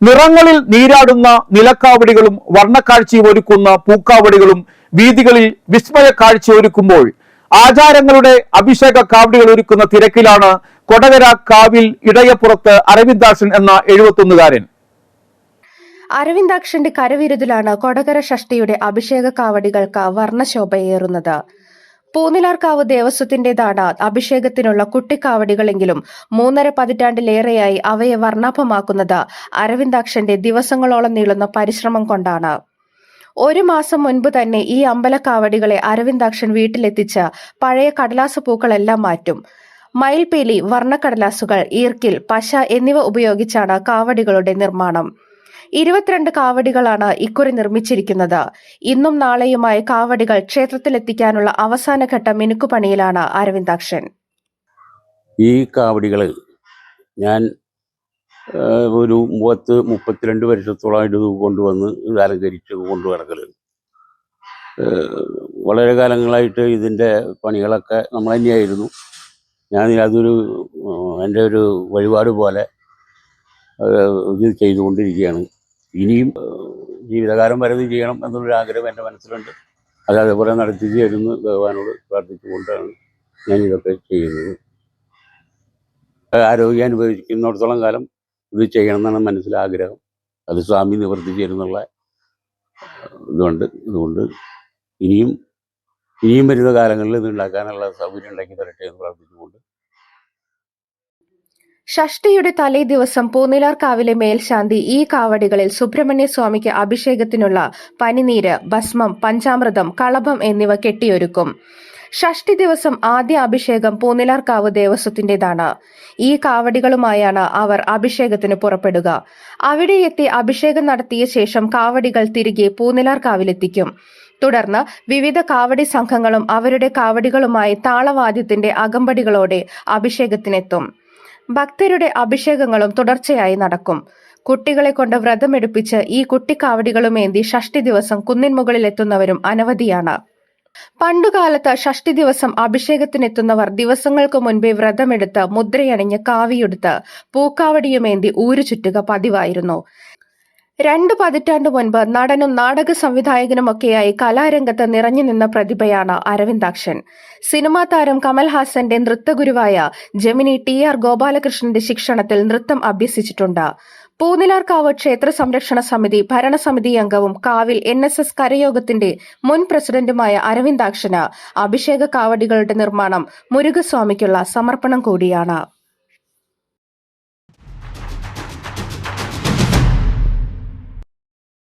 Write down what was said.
നിറങ്ങളിൽ നീരാടുന്ന നിലക്കാവടികളും വർണക്കാഴ്ചയും ഒരുക്കുന്ന പൂക്കാവടികളും വീതികളിൽ വിസ്മയ കാഴ്ച ഒരുക്കുമ്പോൾ ആചാരങ്ങളുടെ അഭിഷേക കാവടികൾ ഒരുക്കുന്ന തിരക്കിലാണ് കൊടകര കാവിൽ ഇടയപ്പുറത്ത് അരവിന്ദാസൻ എന്ന എഴുപത്തൊന്നുകാരൻ. അരവിന്ദാക്ഷന്റെ കരവിരുതിലാണ് കൊടകര ഷഷ്ടിയുടെ അഭിഷേക കാവടികൾക്ക് വർണശോഭയേറുന്നത്. പൂനിലാർക്കാവ് ദേവസ്വത്തിന്റേതാണ് അഭിഷേകത്തിനുള്ള കുട്ടിക്കാവടികളെങ്കിലും മൂന്നര പതിറ്റാണ്ടിലേറെയായി അവയെ വർണാഭമാക്കുന്നത് അരവിന്ദാക്ഷന്റെ ദിവസങ്ങളോളം നീളുന്ന പരിശ്രമം കൊണ്ടാണ്. ഒരു മാസം മുൻപ് തന്നെ ഈ അമ്പലക്കാവടികളെ അരവിന്ദാക്ഷൻ വീട്ടിലെത്തിച്ച് പഴയ കടലാസ് പൂക്കളെല്ലാം മാറ്റും. മയിൽപീലി വർണക്കടലാസുകൾ ഈർക്കിൽ പശ എന്നിവ ഉപയോഗിച്ചാണ് കാവടികളുടെ നിർമ്മാണം. ഇരുപത്തിരണ്ട് കാവടികളാണ് ഇക്കുറി നിർമ്മിച്ചിരിക്കുന്നത്. ഇന്നും നാളെയുമായി കാവടികൾ ക്ഷേത്രത്തിലെത്തിക്കാനുള്ള അവസാനഘട്ട മിനുക്കുപണിയിലാണ് അരവിന്ദാക്ഷൻ. ഈ കാവടികൾ ഞാൻ ഒരു മുപ്പത്ത് മുപ്പത്തിരണ്ട് വർഷത്തോളമായിട്ട് ഇത് കൊണ്ടുവന്ന് ഇത് അലങ്കരിച്ച് കൊണ്ടു നടക്കൽ വളരെ കാലങ്ങളായിട്ട് ഇതിന്റെ പണികളൊക്കെ നമ്മൾ തന്നെയായിരുന്നു. ഞാൻ അതൊരു എന്റെ ഒരു വഴിപാട് പോലെ ഇത് ചെയ്തുകൊണ്ടിരിക്കുകയാണ്. ഇനിയും ജീവിതകാലം വരെ ചെയ്യണം എന്നുള്ളൊരു ആഗ്രഹം എന്റെ മനസ്സിലുണ്ട്. അത് അതേപോലെ നടത്തി ചേരുന്നു ഭഗവാനോട് പ്രാർത്ഥിച്ചുകൊണ്ടാണ് ഞാൻ ഇതൊക്കെ ചെയ്യുന്നത്. ആരോഗ്യം അനുഭവിക്കുന്നിടത്തോളം കാലം ഇത് ചെയ്യണം എന്നാണ് മനസ്സിലാഗ്രഹം. അത് സ്വാമി നിവർത്തി ചേരുന്നുള്ള ഇതുകൊണ്ട് ഇതുകൊണ്ട് ഇനിയും ഇനിയും വരുന്ന കാലങ്ങളിൽ ഇത് ഉണ്ടാക്കാനുള്ള സൗകര്യം ഉണ്ടാക്കി തരട്ടെ എന്ന് പ്രാർത്ഥിച്ചുകൊണ്ട് ഷഷ്ടിയുടെ തലേ ദിവസം പൂനിലാർക്കാവിലെ മേൽശാന്തി ഈ കാവടികളിൽ സുബ്രഹ്മണ്യ സ്വാമിക്ക് അഭിഷേകത്തിനുള്ള പനിനീര് ഭസ്മം പഞ്ചാമൃതം കളഭം എന്നിവ കെട്ടിയൊരുക്കും. ഷഷ്ടി ദിവസം ആദ്യ അഭിഷേകം പൂനിലാർക്കാവ് ദേവസ്വത്തിന്റേതാണ് ഈ കാവടികളുമായാണ് അവർ അഭിഷേകത്തിന് പുറപ്പെടുക. അവിടെ എത്തി അഭിഷേകം നടത്തിയ ശേഷം കാവടികൾ തിരികെ പൂനിലാർക്കാവിലെത്തിക്കും തുടർന്ന് വിവിധ കാവടി സംഘങ്ങളും അവരുടെ കാവടികളുമായി താളവാദ്യത്തിന്റെ അകമ്പടികളോടെ അഭിഷേകത്തിനെത്തും. ഭക്തരുടെ അഭിഷേകങ്ങളും തുടർച്ചയായി നടക്കും. കുട്ടികളെ കൊണ്ട് വ്രതമെടുപ്പിച്ച് ഈ കുട്ടിക്കാവടികളുമേന്തി ഷഷ്ടി ദിവസം കുന്നിൻ മുകളിലെത്തുന്നവരും അനവധിയാണ്. പണ്ടുകാലത്ത് ഷഷ്ടി ദിവസം അഭിഷേകത്തിനെത്തുന്നവർ ദിവസങ്ങൾക്ക് മുൻപേ വ്രതമെടുത്ത് മുദ്രയണിഞ്ഞ് കാവിയെടുത്ത് പൂക്കാവടിയുമേന്തി ഊരു ചുറ്റുക പതിവായിരുന്നു. രണ്ടു പതിറ്റാണ്ട് മുൻപ് നടനും നാടക സംവിധായകനുമൊക്കെയായി കലാരംഗത്ത് നിറഞ്ഞു നിന്ന പ്രതിഭയാണ് അരവിന്ദാക്ഷൻ. സിനിമാ താരം കമൽഹാസന്റെ നൃത്തഗുരുവായ ജമിനി ടി ആർ ഗോപാലകൃഷ്ണന്റെ ശിക്ഷണത്തിൽ നൃത്തം അഭ്യസിച്ചിട്ടുണ്ട്. പൂനിലാർക്കാവ് ക്ഷേത്ര സംരക്ഷണ സമിതി ഭരണസമിതി അംഗവും കാവിൽ എൻ എസ് എസ് കരയോഗത്തിന്റെ മുൻ പ്രസിഡന്റുമായ അരവിന്ദാക്ഷന് അഭിഷേക കാവടികളുടെ നിർമ്മാണം മുരുകസ്വാമിക്കുള്ള സമർപ്പണം കൂടിയാണ്.